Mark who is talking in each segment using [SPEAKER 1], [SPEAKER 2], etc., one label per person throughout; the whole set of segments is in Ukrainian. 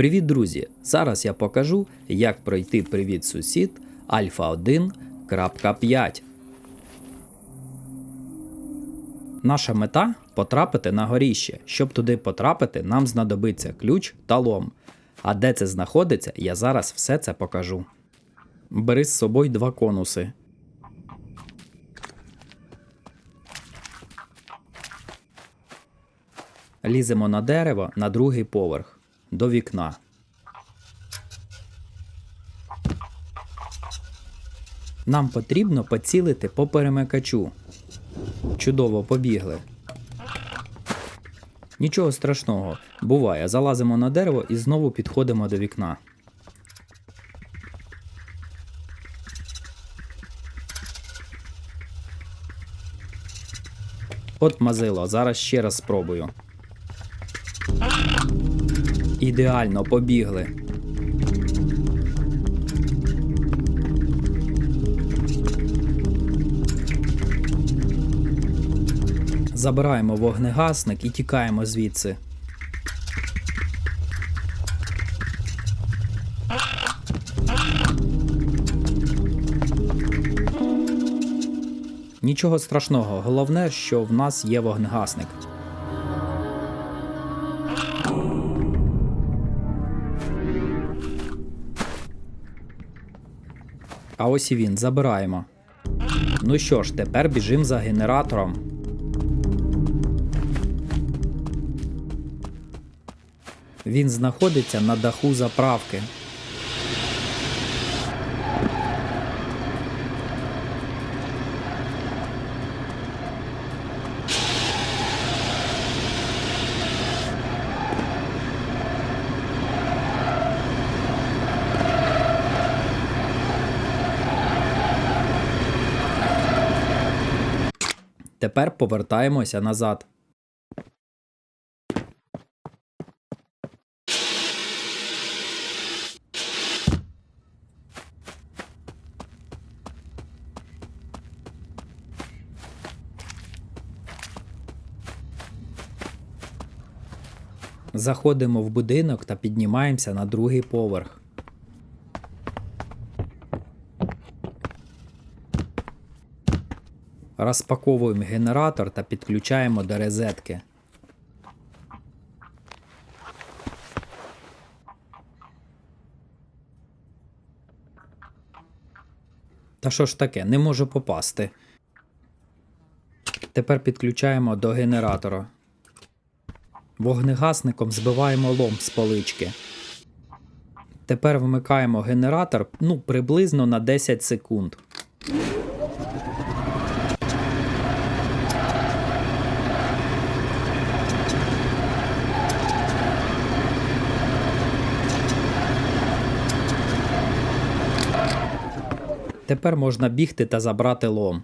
[SPEAKER 1] Привіт, друзі! Зараз я покажу, як пройти Привіт сусід Альфа 1.5. Наша мета потрапити на горіще. Щоб туди потрапити, нам знадобиться ключ та лом. А де це знаходиться, я зараз все це покажу. Бери з собою два конуси. Ліземо на дерево на другий поверх до вікна. Нам потрібно поцілити по перемикачу. Чудово побігли. Нічого страшного, буває, залазимо на дерево і знову підходимо до вікна. От мазило, зараз ще раз спробую. Ідеально побігли. Забираємо вогнегасник і тікаємо звідси. Нічого страшного, головне, що в нас є вогнегасник. А ось і він, забираємо. Ну що ж, тепер біжимо за генератором. Він знаходиться на даху заправки. Тепер повертаємося назад. Заходимо в будинок та піднімаємося на другий поверх. Розпаковуємо генератор та підключаємо до розетки. Та що ж таке, не можу попасти. Тепер підключаємо до генератора. Вогнегасником збиваємо лом з полички. Тепер вмикаємо генератор ну, приблизно на 10 секунд. Тепер можна бігти та забрати лом.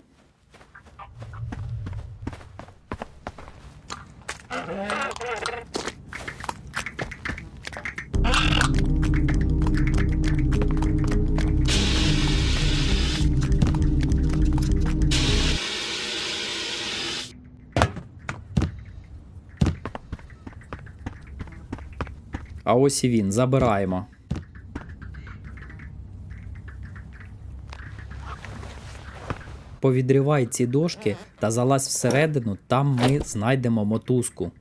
[SPEAKER 1] А ось і він, забираємо. Повідрівай ці дошки та залазь всередину, там ми знайдемо мотузку.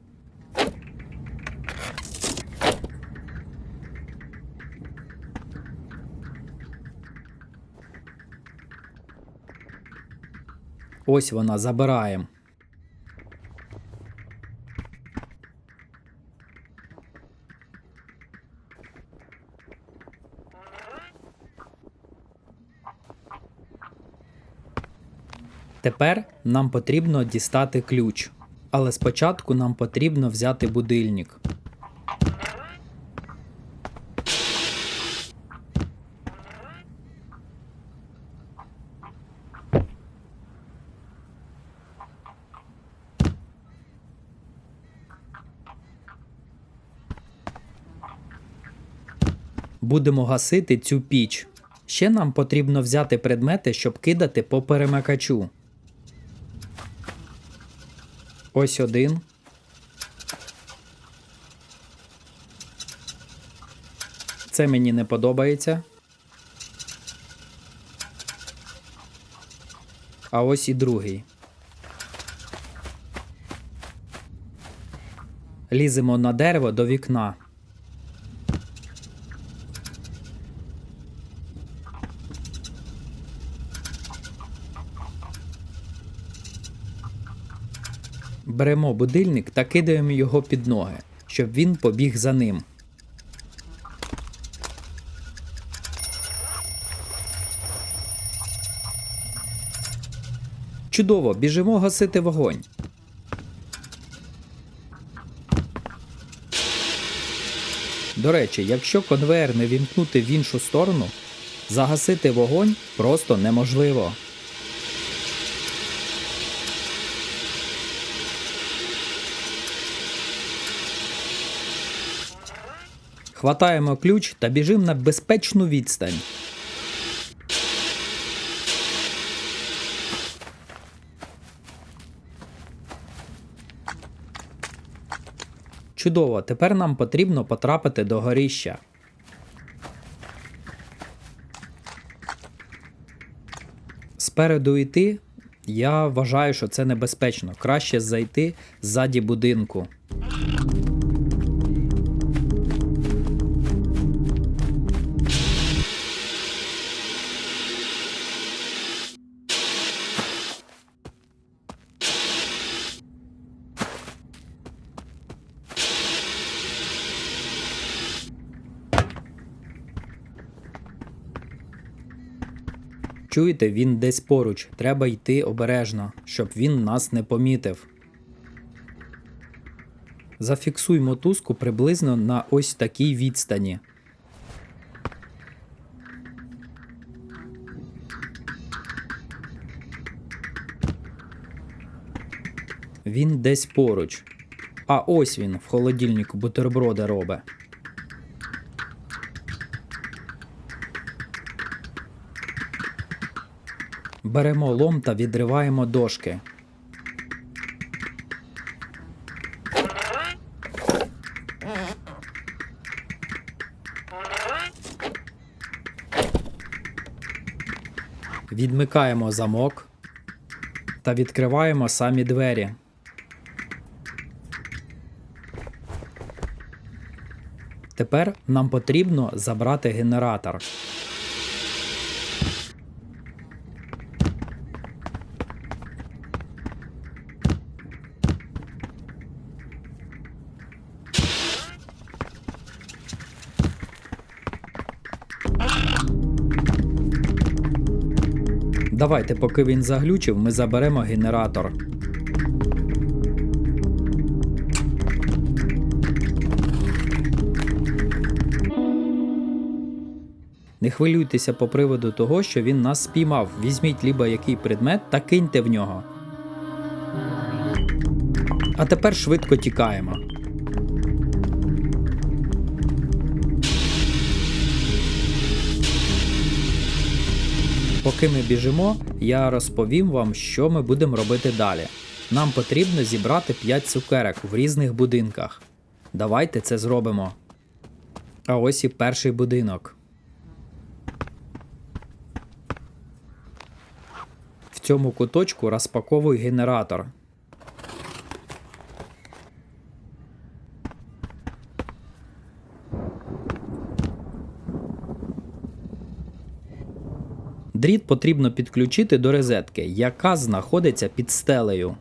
[SPEAKER 1] Ось вона, забираємо. Тепер нам потрібно дістати ключ. Але спочатку нам потрібно взяти будильник. Будемо гасити цю піч. Ще нам потрібно взяти предмети, щоб кидати по перемикачу. Ось один. Це мені не подобається. А ось і другий. Ліземо на дерево до вікна. Беремо будильник та кидаємо його під ноги, щоб він побіг за ним. Чудово, біжимо гасити вогонь. До речі, якщо конвейер не вімкнути в іншу сторону, загасити вогонь просто неможливо. Хватаємо ключ та біжимо на безпечну відстань. Чудово, тепер нам потрібно потрапити до горіща. Спереду йти, я вважаю, що це небезпечно. Краще зайти ззаді будинку. Чуєте, він десь поруч. Треба йти обережно, щоб він нас не помітив. Зафіксуй мотузку приблизно на ось такій відстані. Він десь поруч. А ось він в холодильнику бутерброди робить. Беремо лом та відриваємо дошки. Відмикаємо замок та відкриваємо самі двері. Тепер нам потрібно забрати генератор. Давайте, поки він заглючив, ми заберемо генератор. Не хвилюйтеся по приводу того, що він нас спіймав. Візьміть лібо який предмет та киньте в нього. А тепер швидко тікаємо. Поки ми біжимо, я розповім вам, що ми будемо робити далі. Нам потрібно зібрати 5 цукерок в різних будинках. Давайте це зробимо. А ось і перший будинок. В цьому куточку розпаковуй генератор. Дріт потрібно підключити до розетки, яка знаходиться під стелею.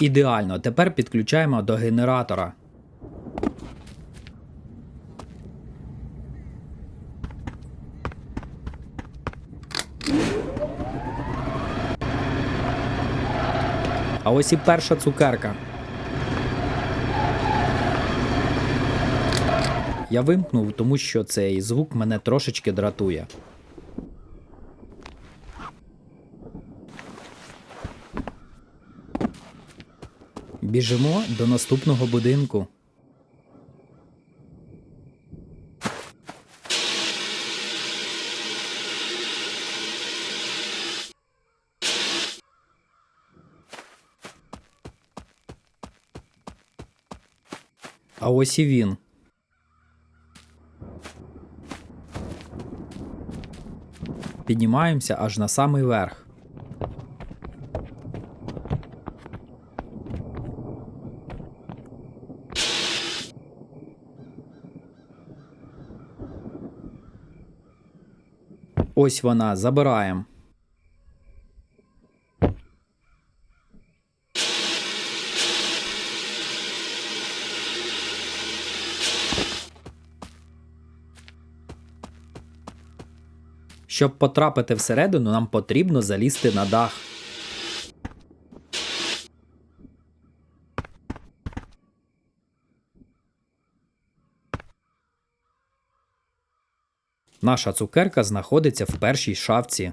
[SPEAKER 1] Ідеально, тепер підключаємо до генератора. А ось і перша цукерка. Я вимкнув, тому що цей звук мене трошечки дратує. Біжимо до наступного будинку. А ось і він. Піднімаємося аж на самий верх. Ось вона, забираємо. Щоб потрапити всередину, нам потрібно залізти на дах. Наша цукерка знаходиться в першій шафці.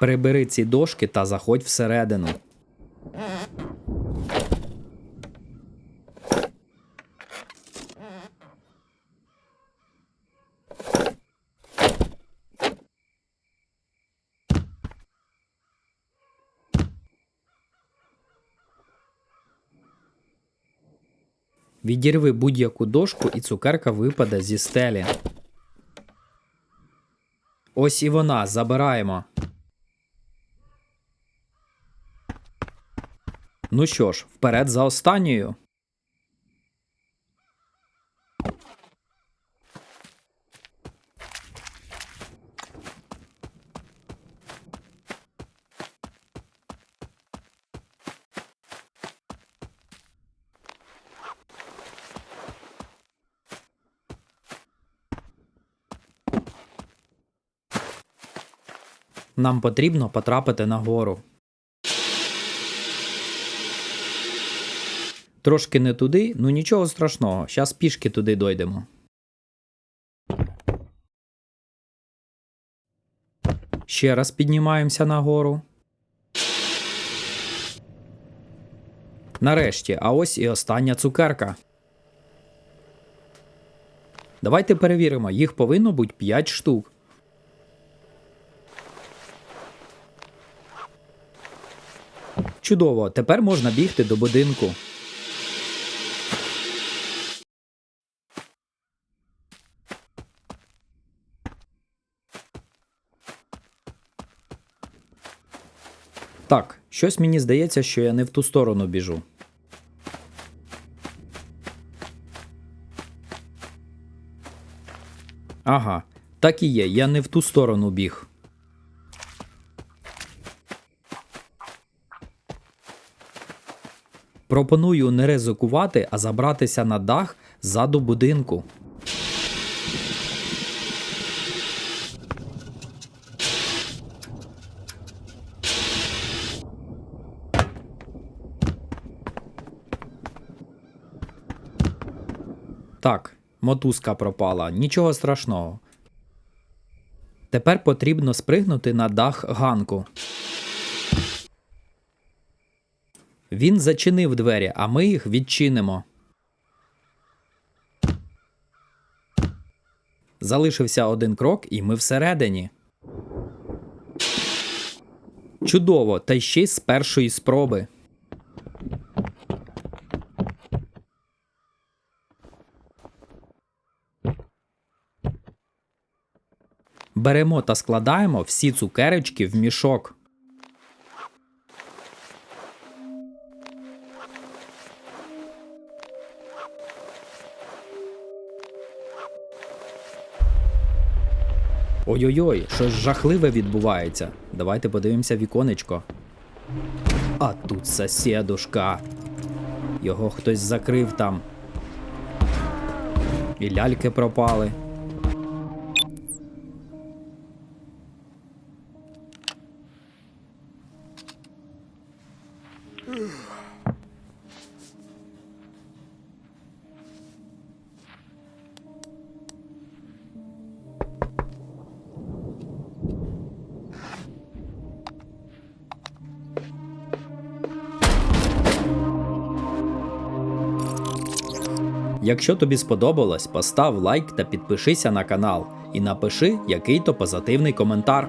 [SPEAKER 1] Прибери ці дошки та заходь всередину. Відірви будь-яку дошку і цукерка випаде зі стелі. Ось і вона, забираємо. Ну що ж, вперед за останньою. Нам потрібно потрапити на гору. Трошки не туди, ну нічого страшного, щас пішки туди дойдемо. Ще раз піднімаємося нагору. Нарешті, а ось і остання цукерка. Давайте перевіримо, їх повинно бути 5 штук. Чудово, тепер можна бігти до будинку. Так, щось мені здається, що я не в ту сторону біжу. Ага, так і є, я не в ту сторону біг. Пропоную не ризикувати, а забратися на дах ззаду будинку. Так, мотузка пропала, нічого страшного. Тепер потрібно спригнути на дах ганку. Він зачинив двері, а ми їх відчинимо. Залишився один крок, і ми всередині. Чудово, та ще й з першої спроби. Беремо та складаємо всі цукерочки в мішок. Ой-ой-ой, щось жахливе відбувається. Давайте подивимося віконечко. А тут сусідушка. Його хтось закрив там. І ляльки пропали. Якщо тобі сподобалось, постав лайк та підпишися на канал. і напиши який-то позитивний коментар.